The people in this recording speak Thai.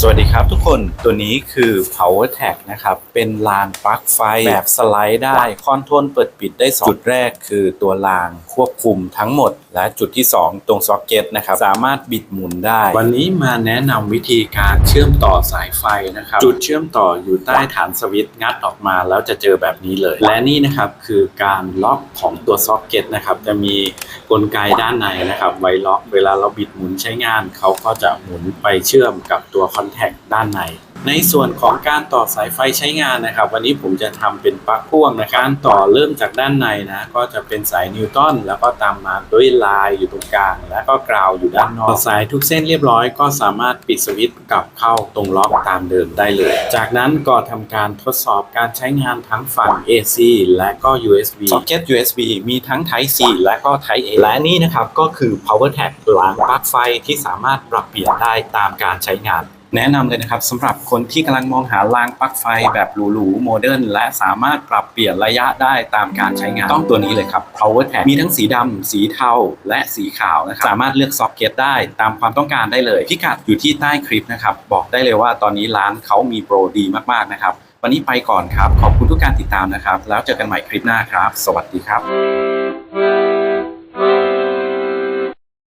สวัสดีครับทุกคนตัวนี้คือ power tag นะครับ เป็นรางปลั๊กไฟแบบสไลด์ได้คอนโทรลเปิดปิดได้ 2 จุดแรกคือตัวรางควบคุมทั้งหมด และจุดที่ 2 ตรงซ็อกเก็ตนะครับ สามารถบิดหมุนได้ วันนี้มาแนะนำวิธีการเชื่อมต่อสายไฟนะครับ จุดเชื่อมต่ออยู่ใต้ฐานสวิตช์งัดออกมาแล้วจะเจอแบบนี้เลย และนี่นะครับคือการล็อกของตัวซ็อกเก็ตนะครับจะมีกลไกด้านในนะครับไว้ล็อก เวลาเราบิดหมุนใช้งานเขาก็จะหมุนไปเชื่อมกับตัวคอนแทคด้านใน ในส่วนของการต่อสายไฟใช้งานนะครับ วันนี้ผมจะทำเป็นปลั๊กพ่วงนะครับการต่อเริ่มจากด้านในนะ ก็จะเป็นสายนิวตันแล้วก็ตามมาด้วยลายอยู่ตรงกลาง แล้วก็กราวอยู่ด้านนอกสายทุกเส้นเรียบร้อยก็สามารถปิดสวิตช์กลับเข้าตรงล็อกตามเดิมได้เลย จากนั้นก็ทำการทดสอบการใช้งานทั้งฝั่ง AC และก็ USB Socket USB มีทั้ง Type C และก็ Type A และนี่นะครับก็คือ Power Tag หลังปลั๊กไฟที่สามารถปรับเปลี่ยนได้ตามการใช้งาน แนะนำเลยนะครับสำหรับคนที่กำลังมองหารางปลั๊กไฟแบบหรูๆโมเดิร์นและสามารถปรับเปลี่ยนระยะได้ตามการใช้งานต้องตัวนี้เลยครับ Power Tag มีทั้งสีดำสีเทาและสีขาวนะครับสามารถเลือกซ็อกเก็ตได้ตามความต้องการได้เลย พิกัดอยู่ที่ใต้คลิปนะครับ บอกได้เลยว่าตอนนี้ร้านเขามีโปรดีมากๆนะครับ วันนี้ไปก่อนครับ ขอบคุณทุกการติดตามนะครับ แล้วเจอกันใหม่คลิปหน้าครับ สวัสดีครับ